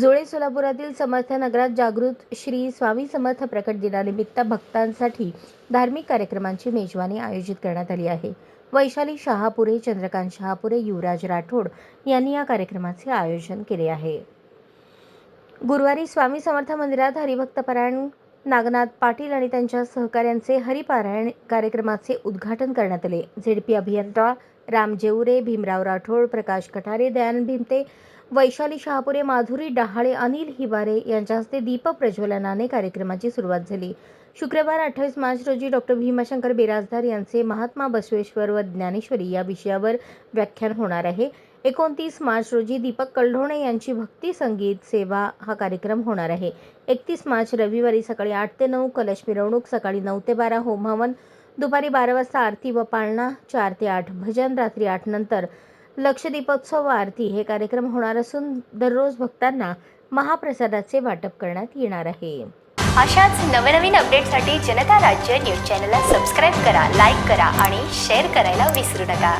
जुळे सोलापुरातील समर्थ नगरात जागृत श्री स्वामी समर्थ प्रकट दिनानिमित्त भक्तांसाठी धार्मिक कार्यक्रमांची मेजवानी आयोजित करण्यात आली आहे. वैशाली शहापुरे चंद्रकांत शहापुरे युवराज राठोड यांनी या कार्यक्रमाचे आयोजन केले आहे. गुरुवारी स्वामी समर्थ मंदिरात हरिभक्तपरायण नागनाथ पाटील आणि त्यांच्या सहकाऱ्यांचे हरिपारायण कार्यक्रमाचे उद्घाटन करण्यात आले. झेडपी अभियंता राम जेवरे भीमराव राठोड प्रकाश कठारे दयानंद भीमते वैशाली शहापुरे माधुरी डहाळे अनिल हिवारे यांच्या हस्ते दीप प्रज्वलनाने कार्यक्रमाची सुरुवात झाली. शुक्रवार अठ्ठावीस मार्च रोजी डॉक्टर भीमाशंकर बिराजदार यांचे महात्मा बसवेश्वर व ज्ञानेश्वरी या विषयावर व्याख्यान होणार आहे. एकोणतीस मार्च रोजी दीपक कल्ढोणे यांची भक्ती संगीत सेवा हा कार्यक्रम होणार आहे. एकतीस मार्च रविवारी सकाळी आठ ते नऊ कलश मिरवणूक सकाळी नऊ ते बारा होमहवन दुपारी बारा वाजता आरती व पाळणा चार ते आठ भजन रात्री आठ नंतर लक्षदीपोत्सव आरती हे कार्यक्रम होणार असून दररोज भक्तांना महाप्रसादाचे वाटप करण्यात येणार आहे. अशाच नवनवीन अपडेटसाठी जनता राज्य न्यूज चॅनलला सबस्क्राईब करा लाईक करा आणि शेअर करायला विसरू नका.